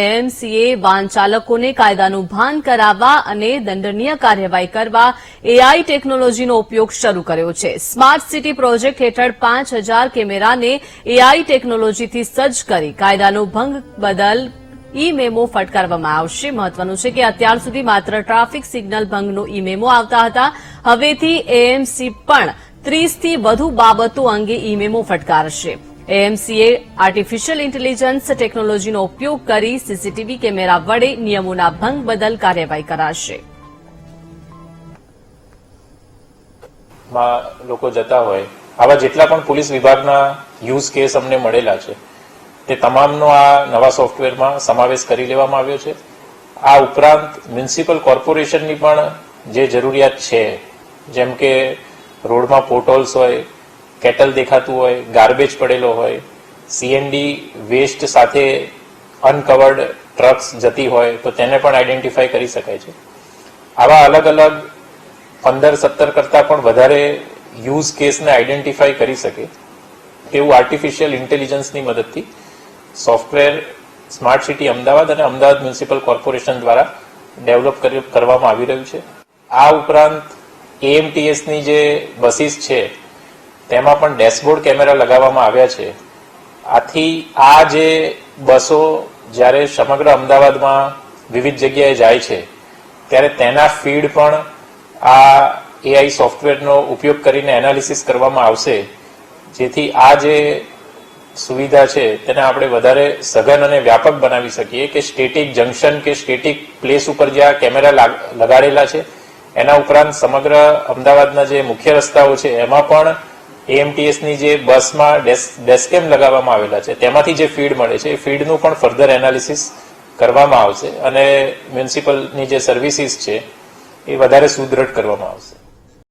એએમસીએ વાહન ચાલકોને કાયદાનું ભાન કરાવવા અને દંડનીય કાર્યવાહી કરવા એઆઈ ટેકનોલોજીનો ઉપયોગ શરૂ કર્યો છે. સ્માર્ટ સિટી પ્રોજેક્ટ હેઠળ પાંચ હજાર કેમેરાને એઆઈ ટેકનોલોજીથી સજ્જ કરી કાયદાનો ભંગ બદલ ઈ મેમો ફટકારવામાં આવશે. મહત્વનું છે કે અત્યાર સુધી માત્ર ટ્રાફિક સિગ્નલ ભંગનો ઈ મેમો આવતા હતા. હવેથી એએમસી પણ ત્રીસથી વધુ બાબતો અંગે ઈ મેમો ફટકારશે. એએમસીએ આર્ટિફિશિયલ ઇન્ટેલિજન્સ ટેકનોલોજીનો ઉપયોગ કરી સીસીટીવી કેમેરા વડે નિયમોના ભંગ બદલ કાર્યવાહી કરાશે. લોકો જતા હોય, આવા જેટલા પણ પોલીસ વિભાગના યુઝ કેસ અમને મળેલા છે, તે તમામનો આ નવા સોફ્ટવેરમાં સમાવેશ કરી લેવામાં આવ્યો છે. આ ઉપરાંત મ્યુનિસિપલ કોર્પોરેશનની પણ જે જરૂરિયાત છે, જેમ કે રોડમાં પોર્ટોલ્સ હોય કેટલ દેખાતું હોય ગાર્બેજ પડેલો હોય સીએનડી વેસ્ટ સાથે અનકવર્ડ ટ્રક્સ જતી હોય, તો તેને પણ આઈડેન્ટિફાય કરી શકાય છે. આવા અલગ અલગ પંદર સત્તર કરતા પણ વધારે યુઝ કેસને આઈડેન્ટિફાઈ કરી શકે તેવું આર્ટિફિશિયલ ઇન્ટેલિજન્સની મદદથી સોફ્ટવેર સ્માર્ટ સિટી અમદાવાદ અને અમદાવાદ મ્યુનિસિપલ કોર્પોરેશન દ્વારા ડેવલપ કરવામાં આવી રહ્યું છે. આ ઉપરાંત એએમટીએસની જે બસીસ છે તેમાં પણ ડેશબોર્ડ કેમેરા લગાવવામાં આવ્યા છે. આથી આ જે બસો જ્યારે સમગ્ર અમદાવાદમાં વિવિધ જગ્યાએ જાય છે, ત્યારે તેના ફીડ પણ આ એઆઈ સોફ્ટવેરનો ઉપયોગ કરીને એનાલિસિસ કરવામાં આવશે. જેથી આ જે સુવિધા છે, તેને આપણે વધારે સઘન અને વ્યાપક બનાવી શકીએ કે સ્ટેટિક જંકશન કે સ્ટેટિક પ્લેસ ઉપર જ્યાં કેમેરા લાગ- લગાડેલા છે. એના ઉપરાંત સમગ્ર અમદાવાદના જે મુખ્ય રસ્તાઓ છે, એમાં પણ AMTS ની જે બસમાં ડેસ્કેમ લગાવવામાં આવેલા છે, તેમાંથી જે ફીડ મળે છે, એ ફીડનું પણ ફર્ધર એનાલિસિસ કરવામાં આવશે અને મ્યુનિસિપલની જે સર્વિસીસ છે, એ વધારે સુદૃઢ કરવામાં આવશે.